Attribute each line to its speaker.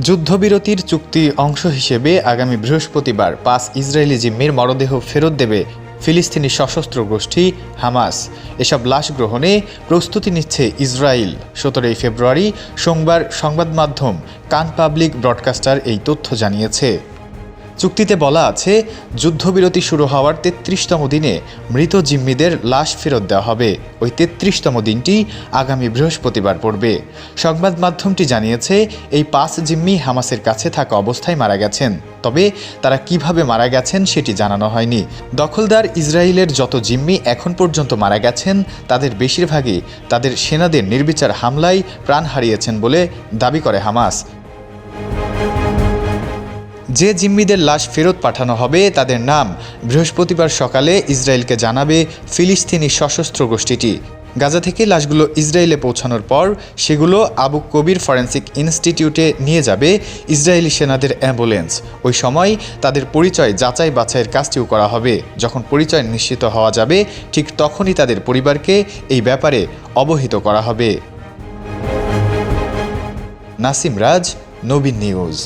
Speaker 1: যুদ্ধবিরতির চুক্তি অংশ হিসেবে আগামী বৃহস্পতিবার পাঁচ ইসরায়েলি জিম্মির মরদেহ ফেরত দেবে ফিলিস্তিনি সশস্ত্র গোষ্ঠী হামাস। এসব লাশ গ্রহণে প্রস্তুতি নিচ্ছে ইসরায়েল। সতেরোই ফেব্রুয়ারি সোমবার সংবাদ মাধ্যম কান পাবলিক ব্রডকাস্টার এই তথ্য জানিয়েছে। চুক্তিতে বলা আছে, যুদ্ধবিরতি শুরু হওয়ার তেত্রিশতম দিনে মৃত জিম্মিদের লাশ ফেরত দেওয়া হবে। ওই তেত্রিশতম দিনটি আগামী বৃহস্পতিবার পড়বে। সংবাদ মাধ্যমটি জানিয়েছে, এই পাঁচ জিম্মি হামাসের কাছে থাকা অবস্থায় মারা গেছেন। তবে তারা কীভাবে মারা গেছেন সেটি জানানো হয়নি। দখলদার ইসরায়েলের যত জিম্মি এখন পর্যন্ত মারা গেছেন, তাদের বেশিরভাগই তাদের সেনাদের নির্বিচার হামলায় প্রাণ হারিয়েছেন বলে দাবি করে হামাস। যে জিম্মিদের লাশ ফেরত পাঠানো হবে, তাদের নাম বৃহস্পতিবার সকালে ইসরায়েলকে জানাবে ফিলিস্তিনি সশস্ত্র গোষ্ঠীটি। গাজা থেকে লাশগুলো ইসরায়েলে পৌঁছানোর পর সেগুলো আবু কবির ফরেন্সিক ইনস্টিটিউটে নিয়ে যাবে ইসরায়েলি সেনাদের অ্যাম্বুলেন্স। ওই সময় তাদের পরিচয় যাচাই বাছাইয়ের কাজটিও করা হবে। যখন পরিচয় নিশ্চিত হওয়া যাবে, ঠিক তখনই তাদের পরিবারকে এই ব্যাপারে অবহিত করা হবে। নাসিম রাজ, নবীন নিউজ।